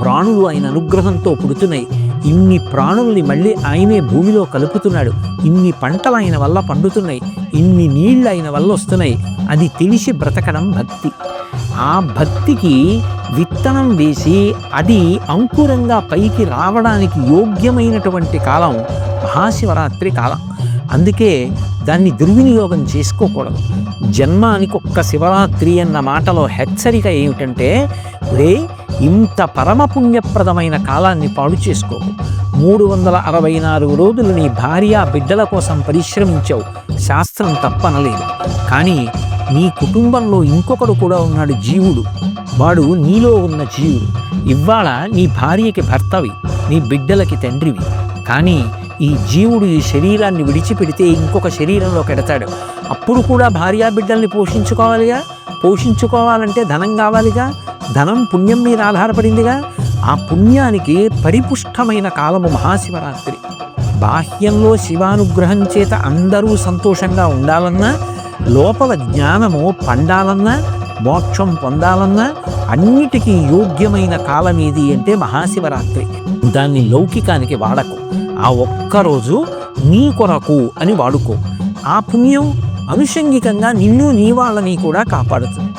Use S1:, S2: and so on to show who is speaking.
S1: ప్రాణులు ఆయన అనుగ్రహంతో పుడుతున్నాయి. ఇన్ని ప్రాణుల్ని మళ్ళీ ఆయనే భూమిలో కలుపుతున్నాడు. ఇన్ని పంటలు ఆయన వల్ల పండుతున్నాయి. ఇన్ని నీళ్ళు ఆయన వల్ల వస్తున్నాయి. అది తెలిసి బ్రతకడం భక్తి. ఆ భక్తికి విత్తనం వేసి అది అంకురంగా పైకి రావడానికి యోగ్యమైనటువంటి కాలం మహాశివరాత్రి కాలం. అందుకే దాన్ని దుర్వినియోగం చేసుకోకూడదు. జన్మానికి ఒక్క శివరాత్రి అన్న మాటలో హెచ్చరిక ఏమిటంటే రే ఇంత పరమ పుణ్యప్రదమైన కాలాన్ని పాడు చేసుకోకు. మూడు వందల అరవై నాలుగు రోజులు నీ భార్య బిడ్డల కోసం పరిశ్రమించావు. శాస్త్రం తప్పనలేదు. కానీ నీ కుటుంబంలో ఇంకొకడు కూడా ఉన్నాడు జీవుడు. వాడు నీలో ఉన్న జీవుడు. ఇవాళ నీ భార్యకి భర్తవి నీ బిడ్డలకి తండ్రివి. కానీ ఈ జీవుడు ఈ శరీరాన్ని విడిచిపెడితే ఇంకొక శరీరంలో ఎడతాడు. అప్పుడు కూడా భార్యా బిడ్డల్ని పోషించుకోవాలిగా? పోషించుకోవాలంటే ధనం కావాలిగా? ధనం పుణ్యం మీద ఆధారపడిందిగా? ఆ పుణ్యానికి పరిపుష్టమైన కాలము మహాశివరాత్రి. బాహ్యంలో శివానుగ్రహం చేత అందరూ సంతోషంగా ఉండాలన్నా లోపల జ్ఞానము పండాలన్నా మోక్షం పొందాలన్నా అన్నిటికీ యోగ్యమైన కాలం ఏది అంటే మహాశివరాత్రి. దాన్ని లౌకికానికి వాడకు. ఆ ఒక్కరోజు నీ కొరకు అని వాడుకో. ఆ పుణ్యం అనుషంగికంగా నిన్ను నీ వాళ్ళని కూడా కాపాడుతుంది.